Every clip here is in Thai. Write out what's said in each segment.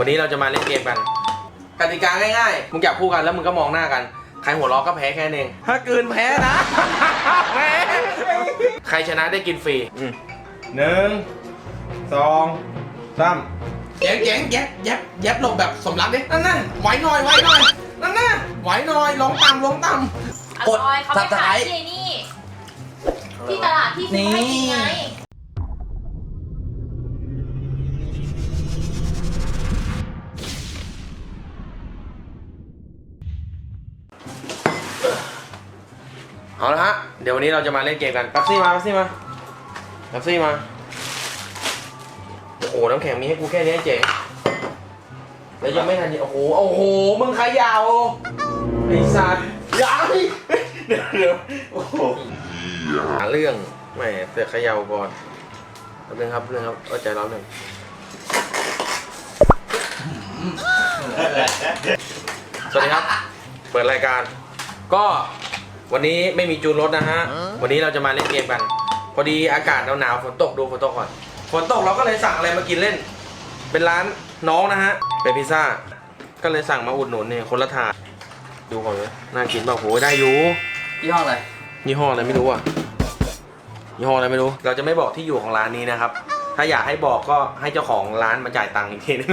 วันนี้เราจะมาเล่นเกมกันกติกาง่ายๆ มึงจับคู่กันแล้วมึงก็มองหน้ากัน ใครหัวเราะก็แพ้แค่นั้นเอง ถ้าเกินแพ้นะ แพ้ ใครชนะได้กินฟรีอืมหนึ่งสองสามเจ๋งเจ๋งแยบแยบแยบลงแบบสมรักดินั่นน่ะไหวหน่อยไหวหน่อยนั่นน่ะไหวหน่อยลงต่ำลงต่อกดร่อยเขาไปขาย Subscribe ที่นี่ ที่ตลาดที่ซื้อให้กินไง เอาละฮะ เดี๋ยววันนี้เราจะมาเล่นเกมกันแป๊บซี่มาแป๊บซี่มาแป๊บซี่มา โอ้โห น้ำแข็งมีให้กูแค่นี้เจ๋งแล้วยังไม่ทันโอ้โห โอ้โห มึงขยาวไอ้สัตว์ยังเดี๋ยวเดี๋ยวโอ้โหหาเรื่องแหมเสือกขยาวก่อนแป๊บนึงครับแป๊บนึงครับเอาใจร้อนหนึ่งสวัสดีครับ เปิดรายการ ก็วันนี้ไม่มีจูนรถนะฮะ วันนี้เราจะมาเล่นเกมกัน พอดีอากาศหนาวๆฝนตกดูฝนตกก่อน ฝนตกเราก็เลยสั่งอะไรมากินเล่น เป็นร้านน้องนะฮะ เป็นพิซซ่า ก็เลยสั่งมาอุดหนุนเนี่ยคนละถาดดูก่อนเลยน่ากินเปล่าโหได้อยู่ ยี่ห้ออะไรยี่ห้ออะไรไม่รู้อะ ยี่ห้ออะไรไม่รู้ เราจะไม่บอกที่อยู่ของร้านนี้นะครับ ถ้าอยากให้บอกก็ให้เจ้าของร้านมาจ่ายตังค์อีกทีนึง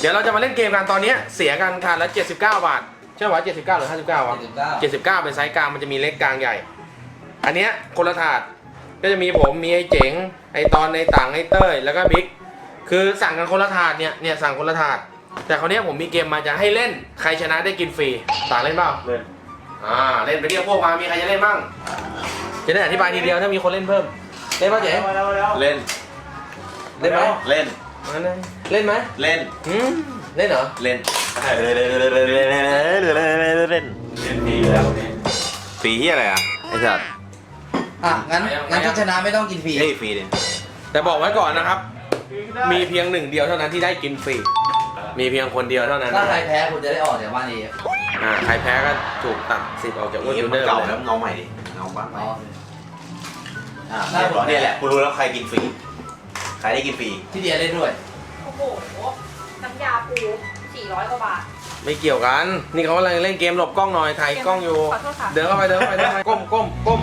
เดี๋ยวเราจะมาเล่นเกมกันตอนนี้เสียกันคันละ79 บาทใช่ไหม79หรือ59วะ79เป็นไซส์กลางมันจะมีเล็กกลางใหญ่ อันเนี้ยคนละถาดก็จะมีผมมีไอ้เจ๋งไอ้ตอนไอ้ต่างไอ้เต้ยแล้วก็บิ๊กคือสั่งกันคนละถาดเนี่ยเนี่ยสั่งคนละถาด แต่คราวเนี้ยผมมีเกมมาจะให้เล่นใครชนะได้กินฟรีต่างเล่นเปล่าเล่นอ่าเล่นไปเรียกพวกมามีใครจะเล่นบ้างจะได้อธิบายทีเดียวถ้ามีคนเล่นเพิ่มเล่นป่ะเจ๋งเล่น เล่นไหมเล่นมาเลยเล่นไหมเล่น หืมเล่นเหรอ เล่นเล่นเล่นเล่นเล่นเล่น เล่นเล่นเล่นเล่นเล่นดีแล้วฟรีที่อะไรอะไอ้สัตว์อะงั้นงั้นถ้าชนะไม่ต้องกินฟรี เฮ้ยฟรีดิแต่บอกไว้ก่อนนะครับ มีเพียงหนึ่งเดียวเท่านั้นที่ได้กินฟรี มีเพียงคนเดียวเท่านั้นถ้าใครแพ้คุณจะได้ออกจากบ้านเองอ่าใครแพ้ก็ถูกตัดสิทธิ์ออกจากอ้วนนี่จูมันเนอร์เก่าเลยแล้วเงาใหม่ดิเงาบ้างใหม่อ๋ออ่าเนี่ยแหละกูรู้แล้วใครกินฟรี ใครได้กินฟรี ที่เดียเล่นด้วย โอ้โห น้ำยาปู 400กว่าบาท ไม่เกี่ยวกัน นี่เขากำลังเล่นเกมหลบกล้องหน่อย ถ่ายกล้องอยู่ ขอโทษค่ะ เดินเข้าไป เดินเข้าไปเดินเข้าไปก้มก้มก้ม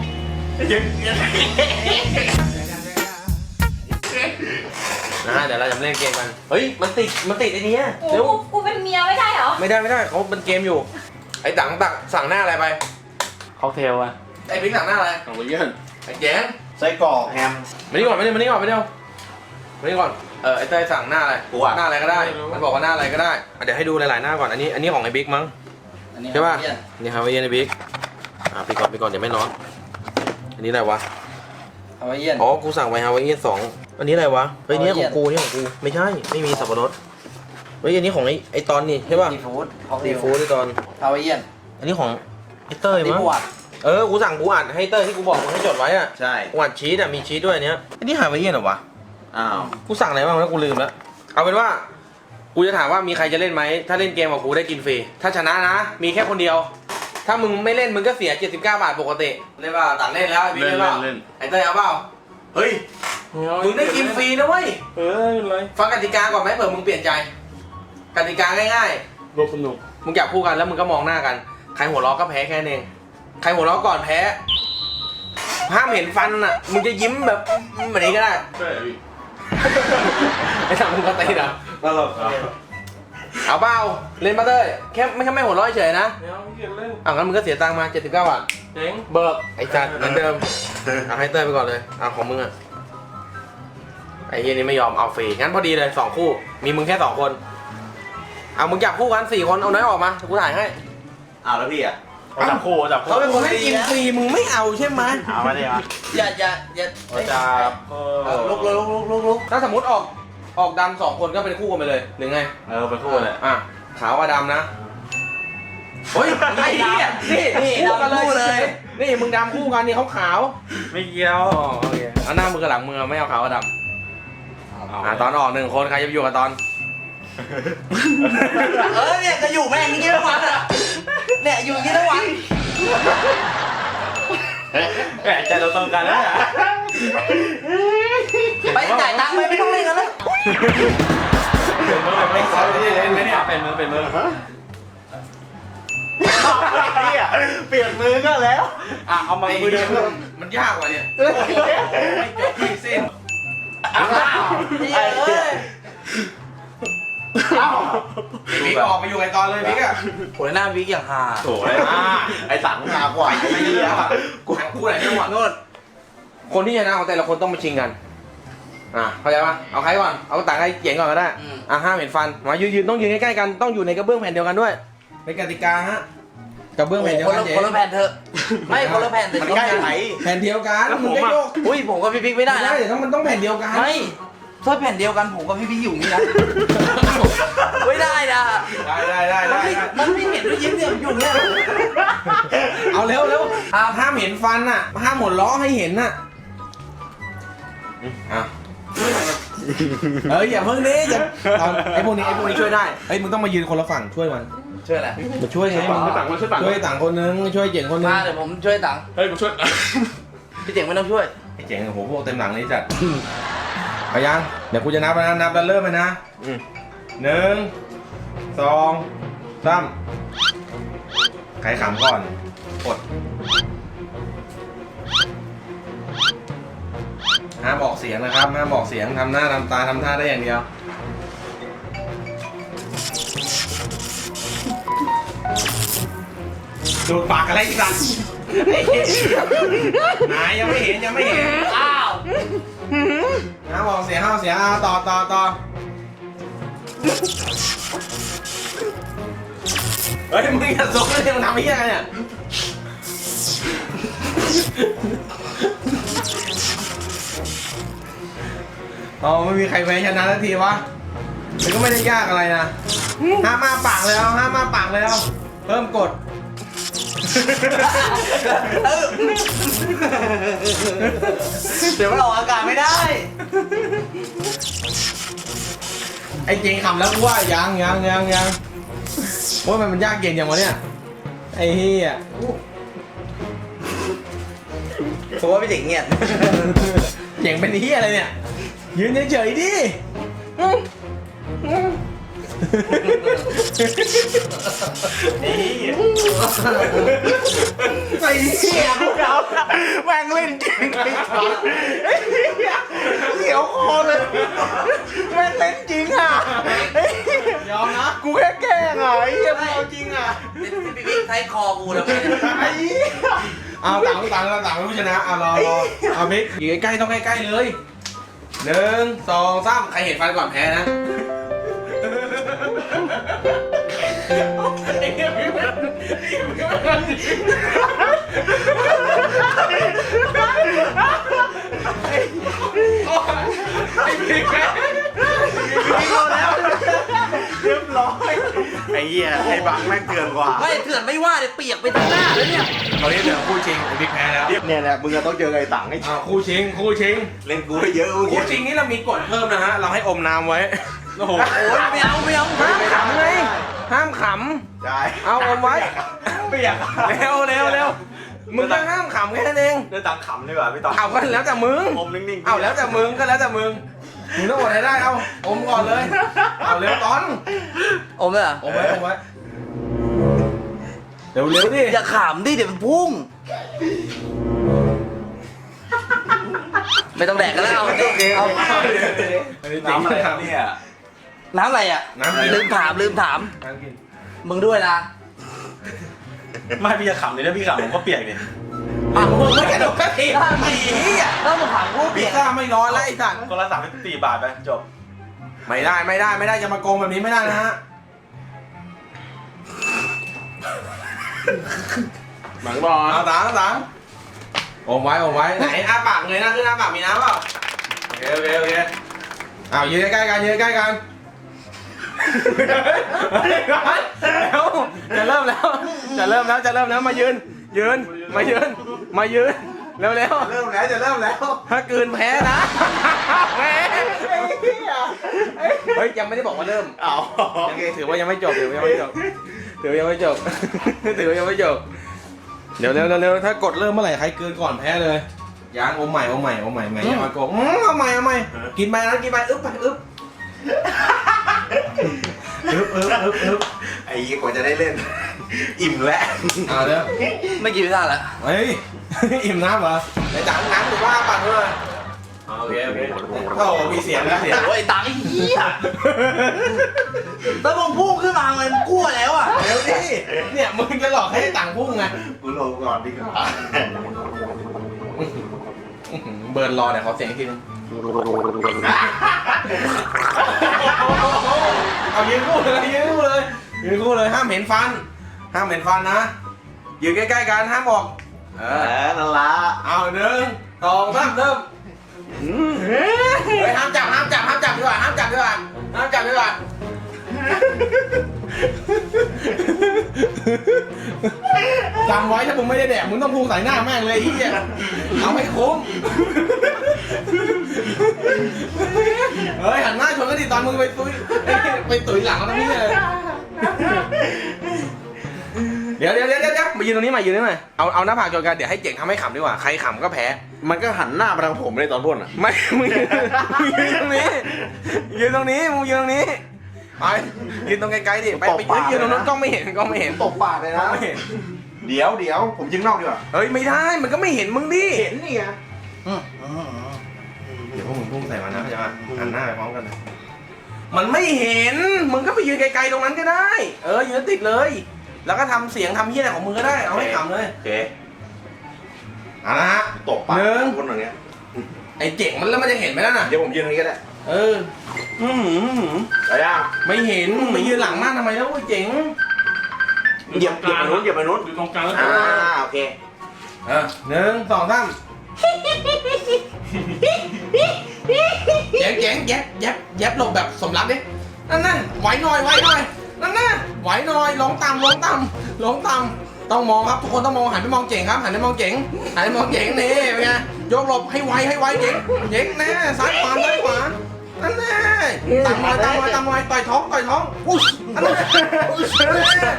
นะฮะเดี๋ยวเราจะมาเล่นเกมกัน เฮ้ย มันติด มันติดไอ้เนี้ยโอ้เร็วกูกูเป็นเมียไม่ได้เหรอ ไม่ได้ไม่ได้เขาเป็นเกมอยู่ ไอ้ตังตักสั่งหน้าอะไรไป ค็อกเทลอะไอ้พิงสั่งหน้าอะไร ของเยื่นไอ้แจ๊งไส้กรอกแฮมมานี่ก่อนมานี่มานี่ก่อนมานี่ก่อนมานี่ก่อน เออไอ้เต้ยสั่งหน้าอะไรกูอะ หน้าอะไรก็ได้ มันบอกว่าหน้าอะไรก็ได้อะเดี๋ยวให้ดูหลายๆหน้าก่อนอันนี้อันนี้ของไอ้บิ๊กมั้งอันนี้ใช่ป่ะเยี่ยนนี่ฮาวายเอียนไอ้บิ๊กอะไปก่อนไปก่อนเดี๋ยวไม่ร้อนอันนี้อะไรวะเอาไว้เยี่ยน อ๋อกูสั่งไปฮาวายเอียนสองอันนี้อะไรวะเฮ้ยนี่ของกูนี่ของกูไม่ใช่ไม่มีสับปะรดเฮ้ยอันนี้ของไอ้ไอ้ตอนนี่ใช่ป่ะซีฟู้ดเขาซีฟู้ดไอ้ตอนเอาไว้เยี่ยนอันนี้ของไอ้เต้ยซีมั้งฟู้ดเออ กูสั่งกูอัดให้เต้ยที่กูบอกมึงให้จดไว้อะใช่ กูอัดชีสอะมีชีสด้วยอันเนี้ยอันนี้หาวายเอียนเหรอวะ อ้าวกูสั่งอะไรบ้างแล้วกูลืมแล้ว เอาเป็นว่า กูจะถามว่ามีใครจะเล่นไหม ถ้าเล่นเกมกับกูได้กินฟรี ถ้าชนะนะ มีแค่คนเดียว ถ้ามึงไม่เล่นมึงก็เสีย 79 บาทปกติ เล่นเปล่าตัดเล่นแล้วไอ้บิ๊กเล่นเล่นเปเล่ล่านเล่น ไอ้เต้ยเอาเปล่า เฮ้ย มึงได้กินฟรีนะเว้ย เออไม่เป็นไรฟังกติกาก่อนไหมเผื่อมึงเปลี่ยนใจ กติกาง่ายรวมสนุกๆ มึงจับคู่กันแล้วมึงก็มองหน้ากัน ใครหัวเราะก็แพ้แค่นั้นเอง ใครหัวเราะก่อนแพ้ ห้ามเห็นฟันอะ มึงจะยิ้มแบบแบบนี้ก็ได้ ใช่พี่ ไอ้ทำมึงก็ตีนะตลกเอาเปล่าเล่นมาเต้ยแค่ไม่แค่ไม่หัวเร้อยเฉยนะไม่เอาพี่เกียรเล่นอะงั้นมึงก็เสียตังค์มา 79บาทเจ๋งเบิกไอ้จัดเหมือนเดิมเอาให้เต้ยไปก่อนเลยเอาของมึงอะไอ้เฮียนี่ไม่ยอมเอาฟรีงั้นพอดีเลยสองคู่ มีมึงแค่สองคนเอามึงจับคู่กันสี่คนเอาน้อยออกมาเดี๋ยวกูถ่ายให้อ้าวแล้วพี่อะ เอาจับคู่เอาจับคู่เขาเป็นคนให้กินฟรีมึงไม่เอาใช่ไหมเอามาดิมาอย่าอย่าอย่าเอาจับเออลุกเลยลุกลุกลุกลุกถ้าสมมติออกออกดำสองคนก็เป็นคู่กันไปเลยหรือไงเออเป็นคู่เลยอะขาวกับดำนะเฮ้ยไอ้เหี้ยนี่นี่คู่กันเลย นี่มึงดำคู่กันนี่เขาขาวไม่เกี่ยวอ๋อโอเคเอาหน้ามือกับหลังมือไม่เอาขาวกับดำอะตอนออกหนึ่งคนใครจะไปอยู่กับตอน เออเนี่ยจะอยู่แม่งอย่างนี้ทั้งวันอะเนี่ยอยู่อย่างนี้ทั้งวันแหมใจเราตรงกันแล้วเนี่ยไปจ่ายตังค์ไปไม่ต้องเล่นกันแล้วเดี๋ยวเราไม่ไม่ขเป็นไหมเนี่ยเป็นมือเป็นมือเนี่ยเปลี่ยนมือก็แล้วอะเอามามือเดิมมันยากกว่าเนี่ยไม่จบที่สิ้นเอ้ยบิ๊กออกไปอยู่ไอตอนเลยบิ๊กอะโหหน้าวิกอย่างฮาโถ่ไอ้ไอ้สังหากว่าไอ้เหี้ยกูกูไหนจังหวะโน่นคนที่ชนะของแต่ละคนต้องมาชิงกัน อะเข้าใจปะเอาใครก่อน เอาต่างใครเจ๋งก่อนก็ได้อะห้ามเห็นฟัน มายืนยืนต้องยืนใกล้ๆกัน ต้องอยู่ในกระเบื้องแผ่นเดียวกันด้วย เป็นกติกาฮะ กระเบื้องแผ่นเดียวคนกันละเจ๋งคนละแผ่นเถอะ ไม่คนละแผ่นแต่มันใกล้ไหน แผ่นเดียวกันมึงไม่โยกอุ้ยผมกับพี่บิ๊กไม่ได้ไม่นะได้เดี๋ยวต้องมันต้องแผ่นเดียวกัน ไม่ ถ้าแผ่นเดียวกันผมกับพี่บิ๊กอยู่นี่นะ ไม่ได้นะได้ได้ได้มันได้ไม่มันไม่เห็นด้วยยิ้มเนี่ยอยู่เนี่ยเอาเร็วเร็วห้ามเห็นฟันอะ ห้ามหมดล้อให้เห็นน่ะอะเอ้ยอย่าเพิ่งนี้อย่าเอาไอ้พวกนี้ไอ้พวกนี้ช่วยได้เอ้ยมึงต้องมายืนคนละฝั่งช่วยมันช่วยอะไรมาช่วยไงมึงต่างมาช่วยต่างช่วยต่างคนนึงช่วยเจ๋งคนนึงมาเดี๋ยวผมช่วยตังค์เฮ้ยมาช่วยพี่เจ๋งไม่ต้องช่วยไอ้เจ๋งโอ้โหพวกเต็มหลังนี่จัด ไปยัง เดี๋ยวกูจะนับแล้วนะนับแล้วเริ่มเลยนะอืมหนึ่งสองสามใครขำก่อนกดห้ามออกเสียงนะครับห้ามออกเสียงทำหน้าทำตาทำท่าได้อย่างเดียวดูดปากอะไรอีกสัตว์ไหนยังไม่เห็นยังไม่เห็น อ้าว ห้ามอกเสียห้าเสียงอะต่อต่อต่อเฮ้ยมึงอย่าส่งเลยมึงทำไอ้เหี้ยอะไรเนี่ยอ๋อไม่มีใครแพ้ชนะสักทีวะมันก็ไม่ได้ยากอะไรนะห้ามมาปากเลยเอาห้ามมาปากเลยเอาเพิ่มกด เดี๋ยวมันออกอากาศไม่ได้ ไอ้จริงขำแล้วกูว่ายังยังยังยังว่ามันมันยากเย็นอย่างวะเนี่ย ไอ้เฮียผมว่าพี่เจ๋งเงียบเจ๋งเป็นเฮียอะไรเนี่ย ยืนเฉยๆดิ ไอ้เฮียพวกเราแม่งเล่นจริงไอ้สังไอ้เหี้ยเสียวคอเลยแม่งเล่นจริงอะไอ้เหี้ยยอมนะกูแค่แกล้งอะไอ้เหี้ยมึงเอาจริงอะพี่บิ๊กใช้คอกูแล้วไอ้เหี้ยเอาต่างคนต่างเราต่างเป็นผู้ชนะเอารอรอเอาบิ๊กอยู่ใกล้ๆต้องใกล้ๆเลยหนึ่งสองสามใครเห็นฟันก่อนแพ้นะเรียบร้อย ไอ้เหี้ยไอ้บังแม่งเถื่อนกว่าไม่เถื่อนไม่ว่าเดี๋ยวเปียกไปทั้งหน้าแล้วเนี่ย ตอนนี้เหลือคู่ชิงไอ้บิ๊กแพ้แล้วเนี่ยแหละมึงจะต้องเจอไอ้ตังไอ้อ่าคู่ชิงคู่ชิงเล่นกูให้เยอะเมื่อคู่กี้ชิงนี้เรามีกฎเพิ่มนะฮะ เราให้อมน้ำไว้ โอ้โหโอ้ยไม่เอาไม่เอาห้ามขำไงห้ามขได้ำเอาอมไว้เปียกเร็วเร็วเร็วมึงก็ห้ามขำแค่นั้นเองเล่นตังขำดีกว่าพี่ต่อเอาก็แล้วแต่มึงอมนิ่งๆเอาแล้วแต่มึงก็แล้วแต่มึงมึงต้องอดให้ได้เอาอมก่อนเลยเอาเร็วตอนโอ้ไม่อะอมไว้อมไว้เร็วเร็วดิอย่าขำดิเดี๋ยวมันพุ่ง ไม่ต้องแดกกันแล้วเอาเอา น้ำอะไรครับเนี่ย น้ำอะไรอะน้ำกินลืมถามลืมถาม น้ำกิน มึงด้วยนะไม่พี่จะขำเลยถ้าพี่ขำผมก็เปียกดิอะมึงไม่กระโดดกระทีถ้าไม่ถ้ามึงถามกูพิเปีซยกซ่าไม่ร้อนแล้วไอ้สัตว์คนละสามสิบสี่บาทไปจบ ไม่ได้ไม่ได้ไม่ได้จะมาโกงแบบนี้ไม่ได้นะฮะหมังบอลเอาตังเอาตังอมไว้อมไว้ไหนอ้าปากเลยนะขึ้นอ้าปากมีน้ำเปล่าโอเคโอเคโอเคอ้าวยืนใกล้ๆกันยืนใกล้ๆกัน แล้วจะเริ่มแล้ว จะเริ่มแล้วจะเริ่มแล้วมายืน ยืน มายืน มายืนเร็วเร็วเริ่มแล้วจะเริ่มแล้วถ้าเกินแพ้นะแพ้เฮ้ยยังไม่ได้บอกว่าเริ่มเอาโอเคถือว่ายังไม่จบถือว่ายังไม่จบถือว่ายังไม่จบถือว่ายังไม่จบเดี๋ยวเร็วเร็วถ้ากดเริ่มเมื่อไหร่ใครเกินก่อนแพ้เลยยังโอใหม่โอใหม่โอใหม่ใหม่ย่ามาโกงอืมเอาใหม่เอาใหม่กินไปนะกินไปอึ๊บไปอึ๊บ ไอ้ยี่กว่าจะได้เล่น อิ่มแล้วเอาเด้อไม่กินไม่ได้ละเฮ้ย อิ่มน้ำเหรอไอ้จังน้ำหรือว่าปั่นด้วยโอเคโอเคโอ้โหมีเสียงนะเสียงโอ้ยตังค์ไอ้เหี้ยแล้วมึงพุ่งขึ้นมามันกลัวแล้วอะเดี๋ยวดิเนี่ยมึงจะหลอกให้ตังค์พุ่งไงกูลงก่อนดีกว่าอื้อหือเบิร์นรอเนี่ยวเขาเสียงอีกทีนึง เอายืนคู่เลยยืนคู่เลยยืนคู่เลยห้ามเห็นฟัน ห้ามเห็นฟันนะยืนใกล้ๆกันห้ามบอกเอเอออนั่นละเอาหนึ่งสองสามเริ่มเฮ้ยห้ามจับห้ามจับห้ามจับดีกว่าห้ามจับดีกว่าห้ามจับดีกว่า จำไว้ถ้ามึงไม่ได้แดกมึงต้องพูงใส่หน้าแม่งเลยไอ้เหี้ยเอาให้คุ้มเฮ้ยหันหน้าชนกันดิตอนมึงไปตุ้ยไปตุ้ยหลังเขาตรงนี้เลยเดี๋ยวเดี๋ยวเดี๋ยวเดี๋ยวมายืนตรงนี้มายืนตรงนี้หน่อยเอาเอาหน้าผากชนกันเดี๋ยวให้เจ๋งทำให้ขำดีกว่าใครขำก็แพ้ มันก็หันหน้ามาทางผมเลยตอนพ่นอะไม่มึงยืนมึงยืนตรงนี้ยืนตรงนี้มึงยืนตรงนี้ ไปยืนตรงไกลๆดิไปไปยืนยืนตรงนั้นกล้องไม่เห็นกล้องไม่เห็นตบปากเลยกล้อนะ งไม่เห็น เดี๋ยวเดี๋ยวผมยิงนอกดีกว่าเฮ้ยไม่ได้มันก็ไม่เห็นมึงดิเห็นนี่ไงเดี๋ยวพวกมึงพุ่งใส่มันนะเข้าใจป่ะหันหน้าไปพร้อมกันนะมันไม่เห็นมึงก็ไปยืนไกลๆตรงนั้นก็ได้ เออยืนติดเลย แล้วก็ทำเสียงทำเฮี้ยอะไรของมึงก็ได้เอาให้ขำเลย โอเคเอาละฮะตบปากหนึ่ง คนอย่างเงี้ยไอ้เจ๋งมันแล้วมันจะเห็นไหมล่ะน่ะเดี๋ยวผมยืนตรงนี้ก็ได้ เออ อือหือหือไปยังไม่เห็นมึงไปยืนหลังมากทำไมแล้วไอ้เจ๋ง เหยียบเหยียบไปนู้นเหยียบไปนู้นอยู่ตรงกลางแล้วอ่าโอเคเออหนึ่งสองสามเจ๋งเจ๋งแยบแยบแยบหลบแบบสมรักดินั่นน่ะไหวหน่อยไหวหน่อยนั่นน่ะไหวหน่อยลงต่ำลงต่ำลงต่ำ ต้องมองครับทุกคนต้องมองหันไปมองเจ๋งครับหันไปมองเจ๋งหันไปมองเจ๋งนี่เป็นไงยกหลบให้ไวให้ไวเจ๋งเจ๋งแน่ซ้ายขวาซ้ายขวานั่นแน่ตามมาตามมาตามมาต่อยท้องต่อยท้องอุ้ยนั่นแน่อุ้ยนั่นแน่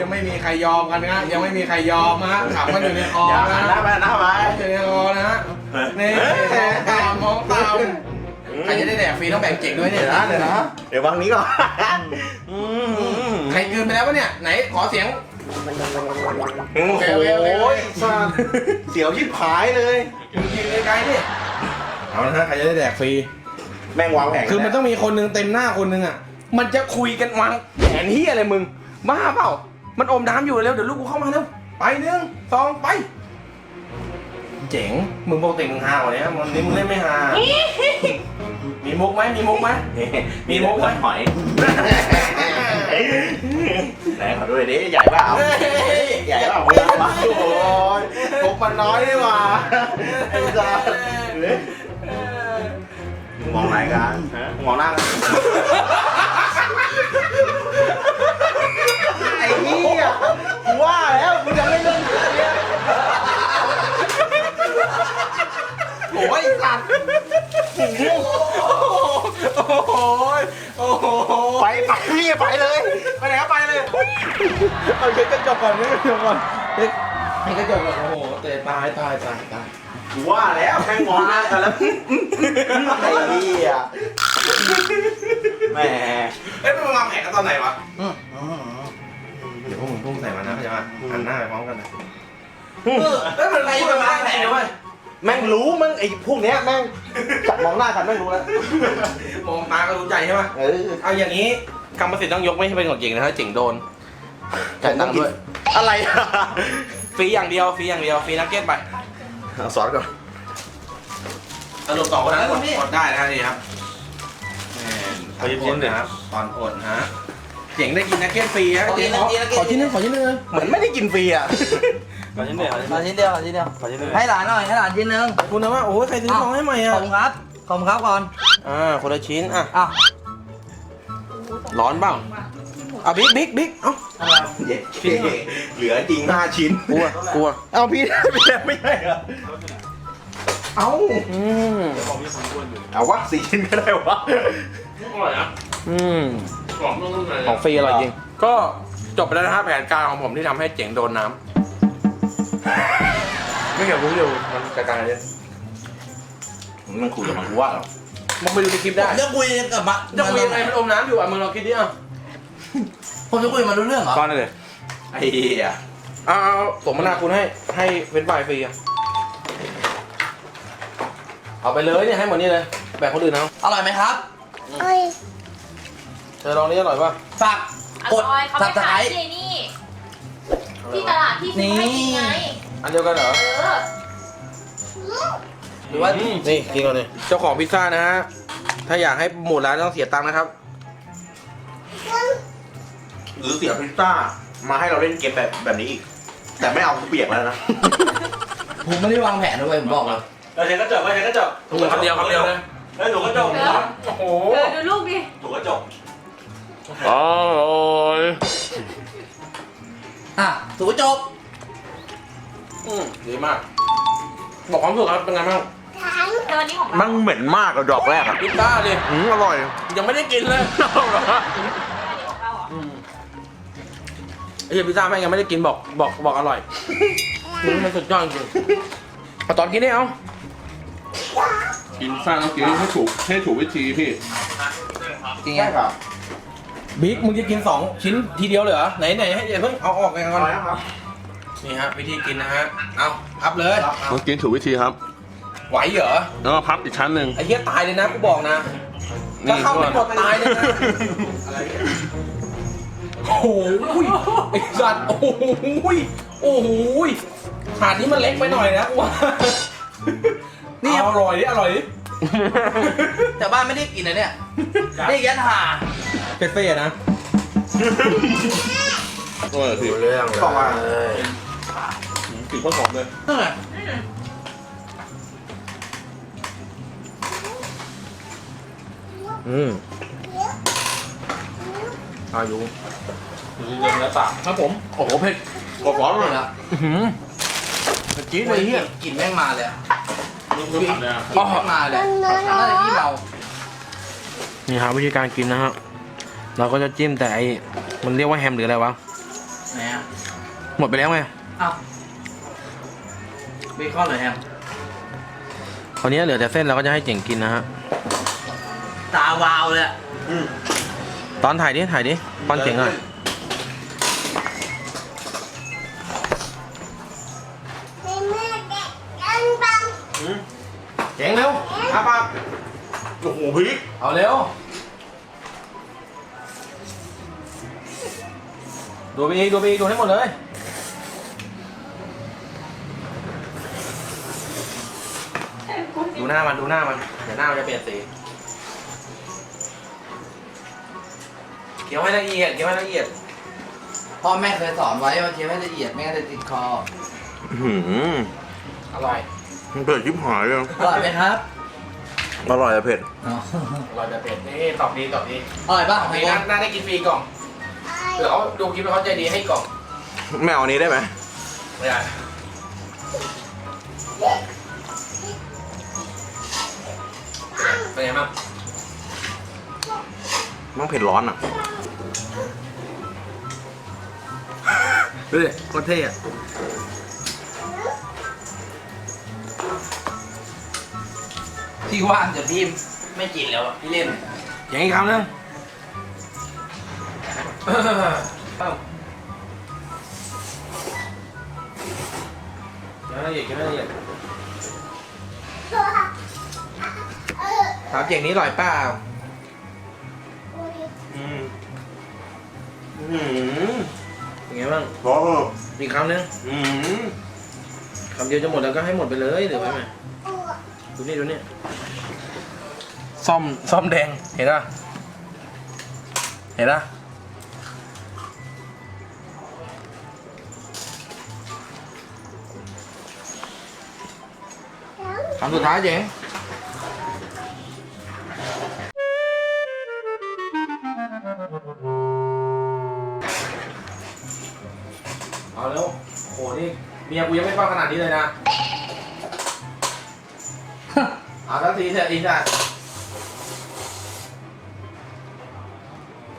ยังไม่มีใครยอมกันนะยังไม่มีใครยอมฮะขับมันอยู่ในคออย่าหันะนหน้าไปหันหน้าไปอยู่ในคอนะฮะนี่มองตามมองตามใครจะได้แดกฟรีต้องแบ่งเจ๋งด้วยเนี่ยเดี๋ยวนะเดี๋ยวนะเดี๋ยววางนี้ก่อน ใครกินไปแล้ววะเนี่ย ไหนขอเสียง โอ้โหสัสเสียวชิบหายเลยยืนไกลๆดิเอาละฮะใครจะได้แดกฟรี แม่งวางแผนคือมันต้องมีคนหนึงเต็มหน้าคนหนึงอะ มันจะคุยกันวางแผนที่อะไรมึง บ้าเปล่า มันอมน้ำอยู่เร็วเดี๋ยวลูกกูเข้ามาเร็ว ไปหนึ่งสองไป เจ๋ง มึงปกติมึงฮากว่านี้วันนี้มึงเล่นไม่ฮามีมุกไหมมีมุกไหมมีมุกไหม หอย ไหนขอด้วยดิใหญ่เปล่าใหญ่เปล่ามึงมาโอ้ยพกมันน้อยนี่หว่าไอ้สัสมองไหนกันมองหน้ากันไอ้เหี้ยกูว่าแล้วกูจะไม่เล่นเรื่องเนี้ยโอ้ยสัตว์โอ้โห โอ้โหไปไปพี่ไปเลยไปไหนก็ไปเลยเอาเช็ดกระจกก่อนเช็ดกระจกก่อนเช็ดให้กระจกก่อนโอ้โหเตะตายตายตายตายกูว่าแล้วแม่งมองหน้ากันแล้วไอ้เหี้ยแหมเอ้ยมันวางแผนกันตอนไหนวะเดี๋ยวพวกมึงพุ่งใส่มันนะเข้าใจป่ะหันหน้าไปพร้อมกันนะเอ้ยมันอะไรมันวางแผนเว้ย แม่งรู้มึงไอ้พวกเนี้ยแม่งจับมองหน้ากันแม่งรู้แล้ว มองตาก็รู้ใจใช่ป่ะเออเอาอย่างนี้กรรมสิทธิ์ต้องยกไม่ให้เป็นของเจ๋งนะถ้าเจ๋งโดนจ่ายตังค์ด้วย อะไรอะฟรีอย่างเดียวฟรีอย่างเดียวฟรีนักเก็ตไปเอาสอนก่อนสรุปสองคนนั้นกดกดได้นะนี่ครับแหมตอนอดนะครับตอนอดนะฮะ เจ๋งได้กินนักเก็ตฟรีฮะเจ๋งขอขอชิ้นนึงขอชิ้นนึงเหมือนไม่ได้กินฟรีอะ ขอชิ้นเดียวขอชิ้นเดียวขอชิ้นเดียว ขอชิ้นเดียวให้หลานหน่อยให้หลานชิ้นหนึงคุณนะว่าโอ้ยใครซื้อของให้ใหม่ขอะอบคุณครับขอบคุณครับก่อนอ่าคนละชิ้นอะอะร้อนเปล่าอะบิ๊กบิ๊กบิ๊กเอ้าเย็ดเหลือจริงห้าชิ้นกลัวกลัวเอาพี่พี่แล้วไม่ใช่เหรอเอาอืมของพี่คนอ้วนอยู่เอาวะสี่ชิ้นก็ได้วะอ ร่อยนะอืมกรอบนุ่มๆเลยของฟรีอร่อยจริง ก็จบไปแล้วนะฮะแผนการของผมที่ทำให้เจ๋งโดนน้ำไม่เกี่ยวกับกูเดียวมันจัดการเลยมันขู่กับมันกูว่าหรอมึงไปดูในคลิปผได้มจะคุยกับมาจะคุยยังไงมันอมน้ำอยู่อะมึงลองคิดดิอะผมจะคุยมารู้เรื่องเหรอก้อนได้เลยไอ้เหี้ยเอาเอาเอาสมนาคุณให้ให้เป็นฝ่ายฟรีอะเอาไปเลยเนี่ยให้หมดนี่เลยแบ่งคนอื่นเอาอร่อยไหมครับ เธอลองนี่อร่อยป่ะฝากอกดร่อยเขาสัไปบสไครขายต์ที่นี่ ที่ตลาดที่ซื้อให้กินไง อันเดียวกันเหรอเออ หรือว่านี่กินก่อนเลยเจ้าของพิซซ่านะฮะถ้าอยากให้หมดร้านต้องเสียตังค์นะครับ หรือเสียพิซซ่า มาให้เราเล่นเกมแบบแบบนี้อีก แต่ไม่เอาเปียกแล้วนะ ผมไม่ได้วางแผนด้วยผมบอกเลยเราเช็ดกระจกไว้เช็ดกระจกถูกคำเดียวคำเดียวเลยเฮ้ยหนูกระจกโอ้โหเดี๋ยวดูลูกดิ หนูกระจก อร่อยอะถูกจบอืมดีมาก บอกความรู้สึกครับเป็นไงบ้างแต่วันนี้ของเรามันเหม็นมากอะดอกแรกอะพิซซ่าดิอืมอร่อย ยังไม่ได้กินเลยอันนี้ของเราเหรอไอ้เหี้ยพิซซ่าแม่งยังไม่ได้กินบอกบอกบอกอร่อยอืมมันสุดยอดจริงเอาตอนกินนี่เอากินซ่าต้องกินให้ถูกให้ถูกวิธีพี่จริงไงครับ บิ๊กมึงจะกินสองชิ้นทีเดียวเลยเหรอไหนไหนให้อย่าเพิ่งเอาออกกันก่อนครับนี่ฮะวิธีกินนะฮะเอาพับเลยต้องกินถูกวิธีครับไหวเหรอแล้วก็พับอีกชั้นหนึ่งไอ้เหี้ยตายเลยนะกูบอกนะถ้าเข้าไม่หมดตายเลยนะโอ้โหไอ้สัตว์โอ้โหโอ้โหถาดนี้มันเล็กไปหน่อยนะว่านี่อร่อยดิอร่อยดิแต่บ้านไม่ได้กินนะเนี่ยนี่ยันหาเฟ่เฟ่นะโอ้ยพี่เรื่องบอกว่ากลิ่นข้าวหอมเลยเอออืมอายุเดินแล้วปากครับผมโอ้โหเผ็ดกรอบร้อนเลเลยยละอื้อหือเผ็ดจี๊ดเลยเฮียกลิ่นแม่งมาเลยอะลูกผัดเลยอะกลิ่นแม่งมาเลยน่าจะที่เรา นี่ครับวิธีการกินนะฮะ เราก็จะจิ้มแต่ไอ้มันเรียกว่าแฮมหรืออะไรวะ ไหนอะหมดไปแล้วไงอ้าวเบคอนเหรอแฮมคราวนี้เหลือแต่เส้นเราก็จะให้เจ๋งกินนะฮะ ตาวาวเลยอะตอนถ่ายดิ ถ่ายดิป้อนเจ๋งหน่อยเจ๋งเร็วอาปากโอ้โหพริก เอาเร็ว ดูไปอีกดูไปอีกดูให้หมดเลยดูหน้ามันดูหน้ามันเดี๋ยวหน้ามันจะเปลี่ยนสีเคี้ยวให้ละเอียดเคี้ยวให้ละเอียดพ่อแม่เคยสอนไว้ว่าเคี้ยวให้ละเอียดไม่งั้นจะติดคอหืมอร่อยมันเผ็ดชิบหายเลยอร่อยไหมครับอร่อยอะเผ็ดอ๋ออร่อยแบบเผ็ดนี่ตอบดีตอบดีอร่อยป่ะตอบดีน่าน่าได้กินฟรีกล่อง เดี๋ยวเขาดูคลิปแล้วเขาใจดีให้กล่องไม่เอาอันนี้ได้ไหมไม่ได้เป็นไงบ้างมันเผ็ดร้อนอะดูดิโคตรเท่อะพี่ว่างเดี๋ยวพี่ไม่กินแล้วอะพี่เล่นอย่างอีกคำนึง กินให้ละเอียดกินให้ละเอียดถามเจ๋งนี้อร่อยเปล่าอืมอืมเป็นไงบ้างร้อนเลยอีกคำนึงอืมคำเดียวจะหมดแล้วก็ให้หมดไปเลยเหลือไว้ไหมดูนี่ดูนี่ซ่อมซ่อมแดงเห็นป่ะเห็นป่ะ คำสุดท้ายเจ๋งเอาเร็วโหนี่เมียกูยังไม่ฟังขนาดนี้เลยนะ เอาสักทีเถอะอีกอะ